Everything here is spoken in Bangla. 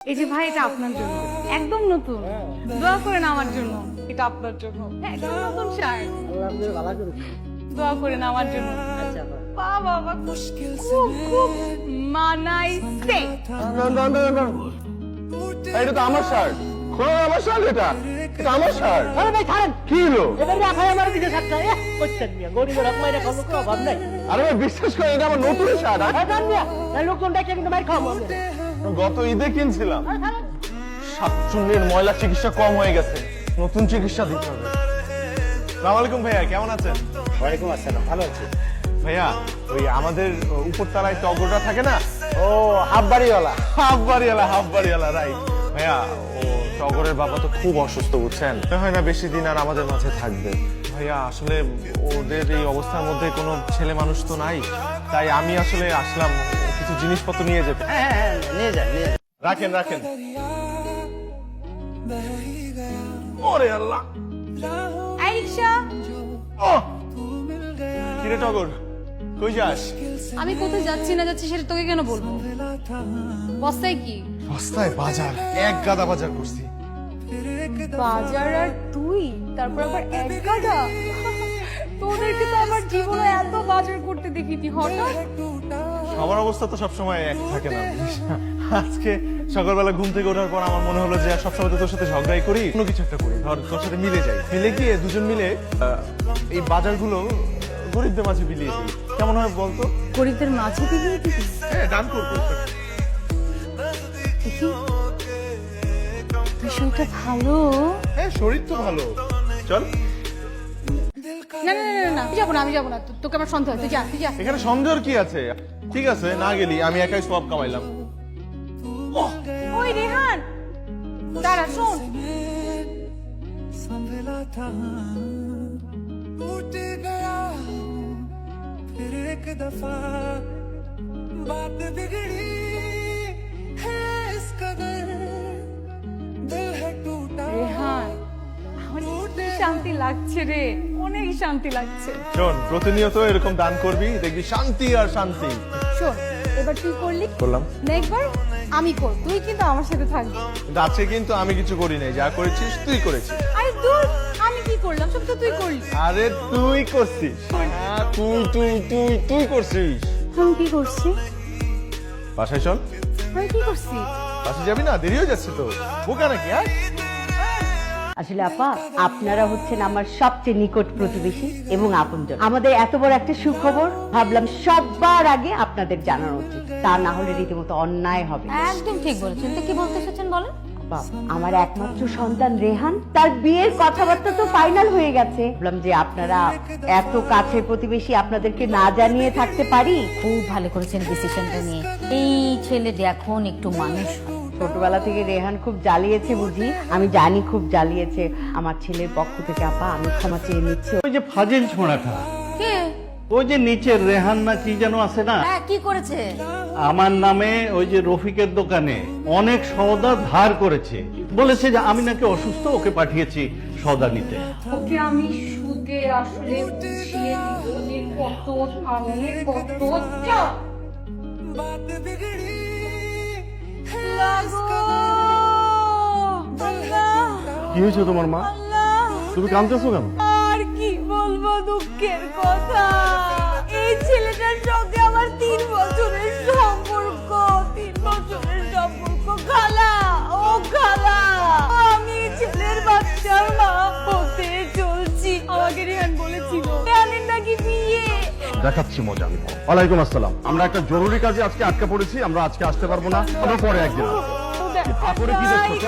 এই যে ভাই এটা আপনার জন্য। একদম নতুন। দোয়া করেন আমার জন্য। এটা আপনার জন্য। হ্যাঁ, একদম নতুন শার্ট। দোয়া করেন আমার জন্য। আচ্ছা বাবা বাবা খুব খুব মানাইছে। না, না, না, না। এটা তো আমার শার্ট। খোলা আমার শার্ট এটা? এটা আমার শার্ট। আরে ভাই ছাড়েন কি হলো? এবার রাখাই আমার দিকে সাতটা। এ করছেন মিয়া গরিবের রকম এটা খাব অভাব নাই। আরে ভাই বিশ্বাস করে এটা আমার নতুন শার্ট। আরে জান মিয়া। এই লোকজন দেখে কিন্তু মার খাব গত ঈদে কিনছিলাম। সাতচুন্নির ময়লা চিকিৎসা কম হয়ে গেছে। নতুন চিকিৎসা দিতে হবে। সালাম আলাইকুম ভাইয়া কেমন আছেন? ওয়ালাইকুম আসসালাম ভালো আছি। ভাইয়া ওই আমাদের উপরতলায় টগরটা থাকে না? ও হাফ বাড়িওয়ালা হাফ বাড়িওয়ালা হাফ বাড়িওয়ালা রাইট ভাইয়া ও টগরের বাবা তো খুব অসুস্থ বুঝছেন? হয় না বেশি দিন আর আমাদের মাঝে থাকবে। ভাইয়া আসলে ওদের এই অবস্থার মধ্যে কোনো ছেলে মানুষ তো নাই। তাই আমি আসলে আসলাম কিছু জিনিসপত্র নিয়ে যেতে। হ্যাঁ হ্যাঁ হ্যাঁ, নিয়ে যান নিয়ে যান। রাখেন রাখেন। ওরে আল্লাহ। ও কিরে টগর কই যাস? আমি কোথায় যাচ্ছি না যাচ্ছি সেটা তোকে কেন বলব? বস্তায় কি? রাস্তায় বাজার এক গাদা বাজার করছি। বাজার আর তুই? তারপর আবার এক গাদা? তোদেরকে তো আমার জীবনে এত বাজার করতে দেখিনি হঠাৎ? সবার অবস্থা তো সবসময় এক থাকে না। আজকে সকালবেলা ঘুম থেকে ওঠার পর আমার মনে হলো যে সবসময় তো তোর সাথে ঝগড়াই করি কোনো কিছু একটা করি। ধর তোর সাথে মিলে যাই। মিলে গিয়ে দুজন মিলে এই বাজারগুলো গরিবদের মাঝে বিলিয়ে দিই। কেমন হয় বলতো? গরিবদের মাঝে দিয়ে দিবি? হ্যাঁ দান করব। বিষয়টা ভালো? হ্যাঁ শরীর তো ভালো। চল। না না না না, না আমি যাবো না আমি যাবো না তো- তোকে আমার সন্দেহ হয় তুই যা তুই যা এখানে সন্দেহের কি আছে ঠিক আছে না গেলি আমি একাই সব কামাইলাম ওই রেহান দাঁড়া শোন संभला था टूट गया फिर एक दफा बात बिगड़ी শান্তি লাগছে রে। অনেক শান্তি লাগছে। শোন প্রতিনিয়ত এরকম দান করবি দেখবি শান্তি আর শান্তি। শোন এবার তুই করলি? করলাম। নেক্সট আমি কর তুই কিন্তু আমার সাথে থাকবি। কিন্তু আজকে কিন্তু আমি কিছু করি নাই যা করেছিস তুই করেছিস। আরে দূর আমি কি করলাম? সব তো তুই করলি। আরে তুই করছিস। হ্যাঁ, তুই তুই তুই তুই করছিস। আমি কি করছি? বাসায় চল। আমি কি করছি? বাসায় যাবি না? দেরি হয়ে যাচ্ছে তো। বোকা নাকি হ্যাঁ? আসলে আপা আপনারা হচ্ছেন আমার সবচেয়ে নিকট প্রতিবেশী এবং আপনজন। আমাদের এত বড় একটা সুখবর ভাবলাম সবার আগে আপনাদের জানানো উচিত। তা না হলে রীতিমতো অন্যায় হবে। একদম ঠিক বলেছেন। তো কি বলতে এসেছেন বলেন? আমার একমাত্র সন্তান রেহান তার বিয়ের কথাবার্তা তো ফাইনাল হয়ে গেছে। বললাম যে আপনারা এত কাছের প্রতিবেশী আপনাদেরকে না জানিয়ে থাকতে পারি? খুব ভালো করেছেন ডিসিশনটা নিয়ে। এই ছেলে দেখুন একটু মানুষ। ছোটবেলা থেকে রেহান খুব জ্বালিয়েছে বুঝি। আমি জানি খুব জ্বালিয়েছে। আমার ছেলের পক্ষ থেকে আপা আমি ক্ষমা চেয়ে নিচ্ছি। ওই যে ফাজিল ছোঁড়াটা। কে? ওই যে নিচের রেহান না কি যেন আছে না? হ্যাঁ কি করেছে? আমার নামে ওই যে রফিকের দোকানে অনেক সওদা ধার করেছে। বলেছে যে আমি নাকি অসুস্থ ওকে পাঠিয়েছি সওদা নিতে। ওকে আমি সুদে আসলে কত সামনে কত কি হয়েছে তোমার মা? তুমি কাঁদতেছো কেন? আর কি বলব দুঃখের কথা? এই ছেলেটার সঙ্গে আমার তিন বছরের সম্পর্ক তিন বছরের সম্পর্ক খালা ও খালা। আমি ছেলের বাচ্চার মা হতে চলছি। আমাকে রেহান বলেছিল। রেহানের নাকি বিয়ে? দেখাচ্ছি মজা। আমি ওয়ালাইকুম আসসালাম। আমরা একটা জরুরি কাজে আজকে আটকে পড়েছি আমরা আজকে আসতে পারব না আমরা পরে একদিন আসব। কি দেখছ?